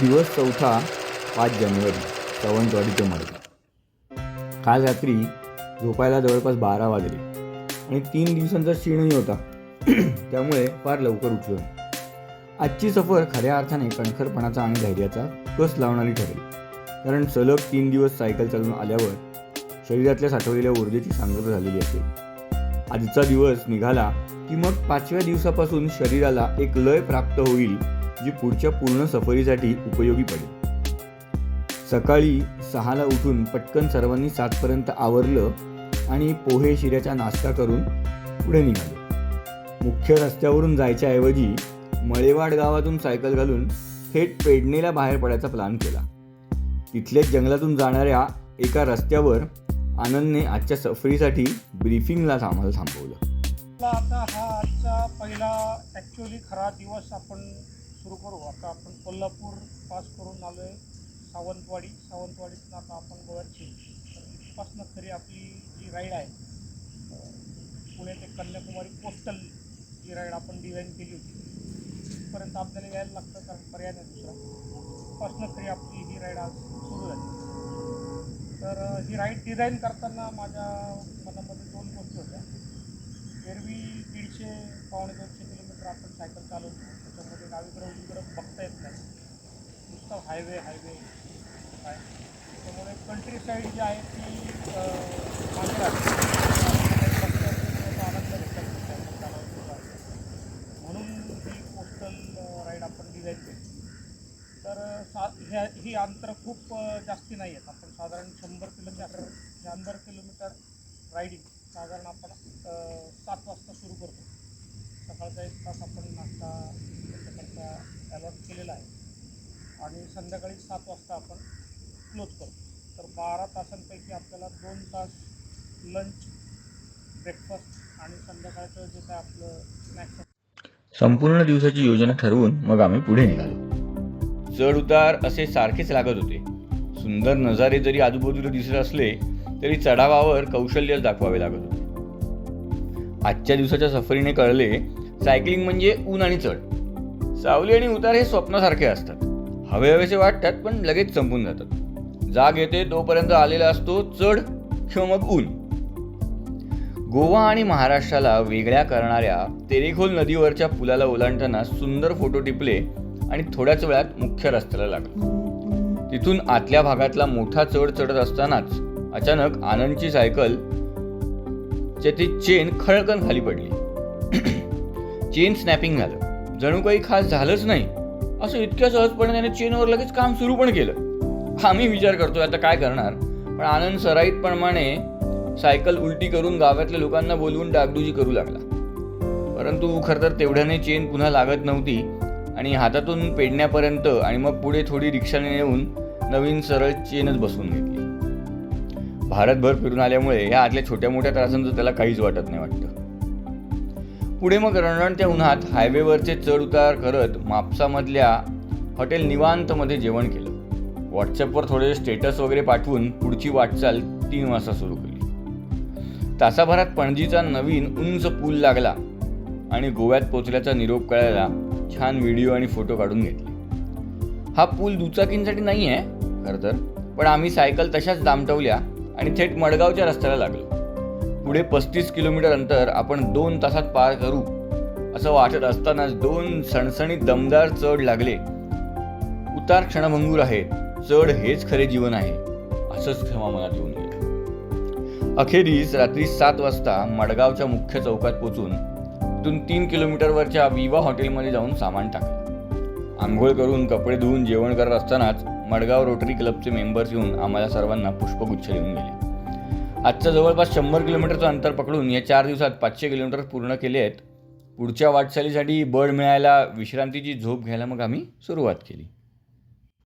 दिवस चौथा पाच जानेवारी सावंतवाडी ते मडगाव काल रात्री झोपायला जवळपास बारा वाजले आणि तीन दिवसांचा क्षीणही होता. त्यामुळे फार लवकर उठलो आजची सफर खऱ्या अर्थाने कणखरपणाचा आणि धैर्याचा कस लावणारी ठरेल. कारण सलग तीन दिवस सायकल चालवून आल्यावर शरीरातल्या साठवलेल्या ऊर्जेची सांगता झालेली असेल. आजचा दिवस निघाला की मग पाचव्या दिवसापासून शरीराला एक लय प्राप्त होईल जी पुढच्या पूर्ण सफरीसाठी उपयोगी पडेल. सकाळी सहाला उठून पटकन सर्वांनी सातपर्यंत आवरलं आणि पोहे शिऱ्याचा नाश्ता करून पुढे निघालो. मुख्य रस्त्यावरून जायच्या ऐवजी मळेवाड गावातून सायकल घालून थेट पेडणेला बाहेर पडायचा प्लॅन केला. तिथल्याच जंगलातून जाणाऱ्या एका रस्त्यावर आनंदने आजच्या सफरीसाठी ब्रीफिंगला आम्हाला थांबवलं. आता हा आजचा पहिला ॲक्च्युली खरा दिवस आपण सुरू करू आता आपण कोल्हापूर पास करून आलो आहे सावंतवाडी सावंतवाडीतून आता आपण गोव्यात येऊ तर इथपासनं खरी आपली जी राईड आहे पुणे ते कन्याकुमारी पोस्टल जी राईड आपण डिझाईन केली होती तिथपर्यंत आपल्याला यायला लागतं कारण पर्याय नाही दुसरा. तिथपासनं खरी आपली ही राईड आज सुरू झाली. तर ही राईड डिझाईन करताना माझ्या मनामध्ये दोन गोष्टी होत्या. एरवी दीडशे पावणे दोनशे किलोमीटर आपण सायकल चालवतो त्याच्यामध्ये डावीकडे उजवीकडं बघता येत नाही. नुसतं हायवे हायवे काय? त्यामुळे कंट्री साईड जी आहे ती मागे बघता आनंद सायकल म्हणून ही कोस्टल राईड आपण डिझाईन केली. तर सा ह्या ही अंतर खूप जास्ती नाही आहेत आपण साधारण शंभर किलोमीटर शंभर किलोमीटर रायडिंग. साधारण आपण सात वाजता सुरू करतो. सकाळचा एक तास आपण नाश्ता त्याच्याकरता अलॉट केलेला आहे. आणि संध्याकाळी सात वाजता आपण क्लोज करतो. तर बारा तासांपैकी आपल्याला दोन तास लंच ब्रेकफास्ट आणि संध्याकाळचं जे काय आपलं स्नॅक्स संपूर्ण दिवसाची योजना ठरवून मग आम्ही पुढे निघालो. चढ उतार असे सारखेच लागत होते. सुंदर नजारे जरी आजूबाजूला दिसत असले तरी चढावावर कौशल्य दाखवावे लागत होते. आजच्या दिवसाच्या सफरीने कळले सायकलिंग म्हणजे ऊन आणि चढ. सावली आणि उतार हे स्वप्नासारखे असतात. हवे हवेसे वाटतात पण लगेच संपून जातात. जाग येते तोपर्यंत आलेला असतो चढ किंवा मग ऊन. गोवा आणि महाराष्ट्राला वेगळ्या करणाऱ्या तेरेखोल नदीवरच्या पुलाला ओलांडताना सुंदर फोटो टिपले आणि थोड्याच वेळात मुख्य रस्त्याला लागलो. तिथून आतल्या भागातला मोठा चढ चढत असतानाच अचानक आनंदची सायकल ती चेन खळकन खाली पडली. चेन स्नॅपिंग झालं. जणू काही खास झालंच नाही. असं इतक्या सहजपणे त्याने चेनवर लगेच काम सुरू पण केलं. आम्ही विचार करतोय आता काय करणार? पण आनंद सराईतप्रमाणे सायकल उलटी करून गावातल्या लोकांना बोलवून डागडुजी करू लागला. परंतु खरं तर तेवढ्याने चेन पुन्हा लागत नव्हती आणि हातातून पेडण्यापर्यंत आणि मग पुढे थोडी रिक्षाने येऊन नवीन सरळ चेनच बसून घेतली. भारतभर फिरून आल्यामुळे या आतल्या छोट्या मोठ्या त्रासांचं त्याला काहीच वाटत नाही वाटतं. पुढे मग रणरणत्या उन्हात हायवेवरचे चढ उतार करत मापसामधल्या हॉटेल निवांतमध्ये जेवण केलं. व्हॉट्सअपवर थोडे स्टेटस वगैरे पाठवून पुढची वाटचाल तीन वाजता सुरू केली. तासाभरात पणजीचा नवीन उंच पूल लागला आणि गोव्यात पोचल्याचा निरोप कळायला छान व्हिडिओ आणि फोटो काढून घेतले. हा पूल दुचाकींसाठी नाही आहे खरं तर पण आम्ही सायकल तशाच दामटवल्या आणि थेट मडगावच्या रस्त्याला लागलो. पुढे पस्तीस किलोमीटर अंतर आपण दोन तासात पार करू असं वाटत असतानाच दोन सणसणीत दमदार चढ लागले. उतार क्षणभंगूर आहे चढ हेच खरे जीवन आहे असंच क्षमा मनात येऊन गेलं. अखेरीस रात्री सात वाजता मडगावच्या मुख्य चौकात पोचून तिथून तीन किलोमीटरवरच्या विवा हॉटेलमध्ये जाऊन सामान टाकलं. आंघोळ करून कपडे धुवून जेवण करत असतानाच मडगाव रोटरी क्लबचे मेंबर्स येऊन आम्हाला सर्वांना पुष्पगुच्छ देऊन गेले आजचं जवळपास शंभर किलोमीटरचं अंतर पकडून या चार दिवसात पाचशे किलोमीटर पूर्ण केले आहेत. पुढच्या वाटचालीसाठी बळ मिळायला विश्रांतीची झोप घ्यायला मग आम्ही सुरुवात केली.